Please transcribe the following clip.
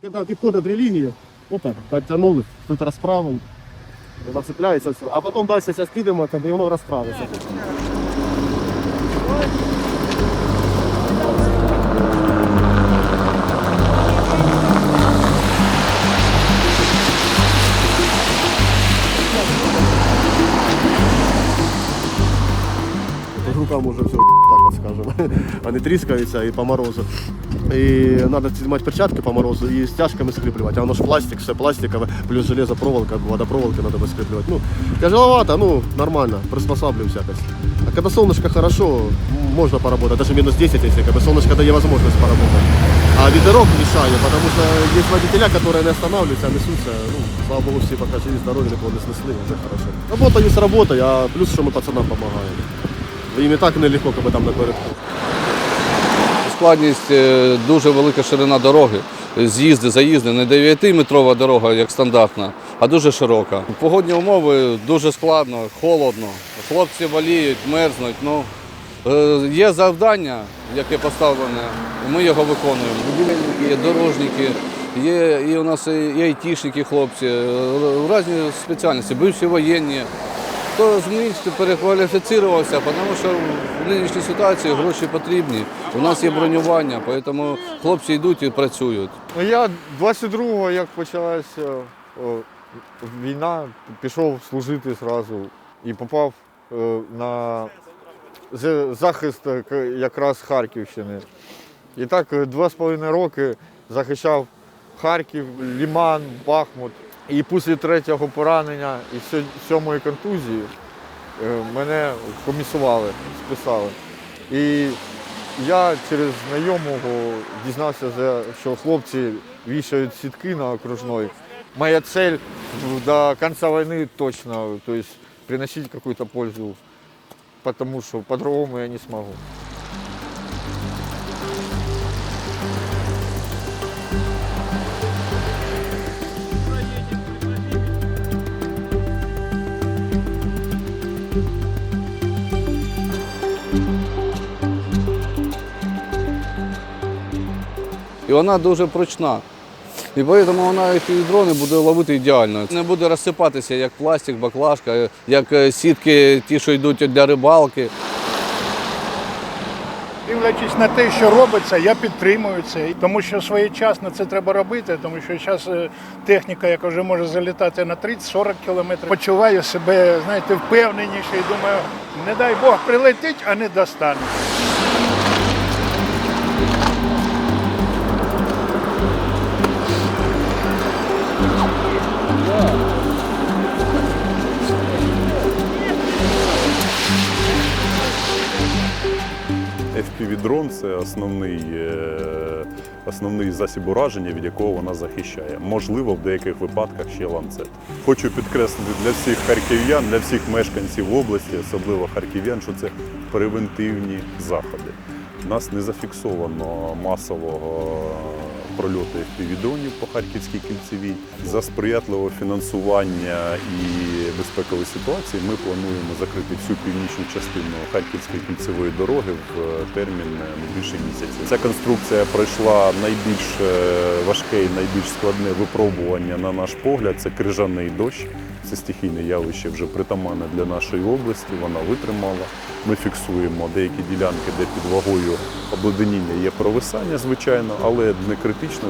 Когда підходить дві лінії, опа, підтягнули, тут розправили, зацепляется все. а потім далі скидемо, тоді воно розправиться. Рукам уже все так от скажем. Они трескаются и по морозу. И надо снимать перчатки по морозу и стяжками скрепливать. А оно ж пластик, все пластиковое, плюс железопроволока, водопроволока надо бы скрепливать. Ну, тяжеловато, ну, нормально, приспосабливаемся якось. А когда солнышко хорошо, м, можно поработать, даже минус 10, если как бы солнышко дає возможность поработать. А ветерок мешает, потому что есть водителя, которые не останавливаются, а несутся. Ну, слава богу, все пока живы, здоровы, нікого не снесли, вже хорошо. Работа есть работа, а плюс, що ми пацанам допомагаємо. Їм і так нелегко, коли там напередку. Складність е, дуже велика ширина дороги. З'їзди, заїзди, не 9-метрова дорога, як стандартна, а дуже широка. Погодні умови дуже складно, холодно. Хлопці боліють, мерзнуть. Ну, е, є завдання, яке поставлене, і ми його виконуємо. Будівельники, є дорожники, є і у нас і айтішники, хлопці, е, різні спеціальності, бивші воєнні. Хто зміг перекваліфіцірувався, тому що в нинішній ситуації гроші потрібні. У нас є бронювання, тому хлопці йдуть і працюють. Ну, я 22-го, як почалася війна, пішов служити зразу і попав е, на захист е, якраз Харківщини. І так е, два з половиною роки захищав Харків, Ліман, Бахмут. І після третього поранення і сьомої контузії е, мене комісували, списали. І я через знайомого дізнався, що хлопці вішають сітки на окружной. Моя цель до конца войны точно, то есть приносить какую-то пользу, потому что по-другому я не смогу. І вона дуже прочна. І тому вона і дрони буде ловити ідеально. Не буде розсипатися як пластик, баклажка, як е, сітки, ті, що йдуть для рибалки. Дивлячись на те, що робиться, я підтримую це, тому що своєчасно це треба робити, тому що зараз техніка, яка вже може залітати на 30-40 кілометрів, почуваю себе, знаєте, впевненіше і думаю, не дай Бог прилетить, а не достане. FPV-дрон це основний, е, основний засіб ураження, від якого вона захищає. Можливо, в деяких випадках ще ланцет. Хочу підкреслити для всіх харків'ян, для всіх мешканців області, особливо харків'ян, що це превентивні заходи. У нас не зафіксовано масового прольоту FPV-дронів по Харківській кільцевій. За сприятливого фінансування і безпекової ситуації ми плануємо закрити всю північну частину Харківської кільцевої дороги в термін більше місяця. Ця конструкція пройшла найбільш е, важке і найбільш складне випробування на наш погляд. Це крижаний дощ. Це стихійне явище вже притаманне для нашої області. Вона витримала. Ми фіксуємо деякі ділянки, де під вагою обледеніння є провисання, звичайно, але не критично.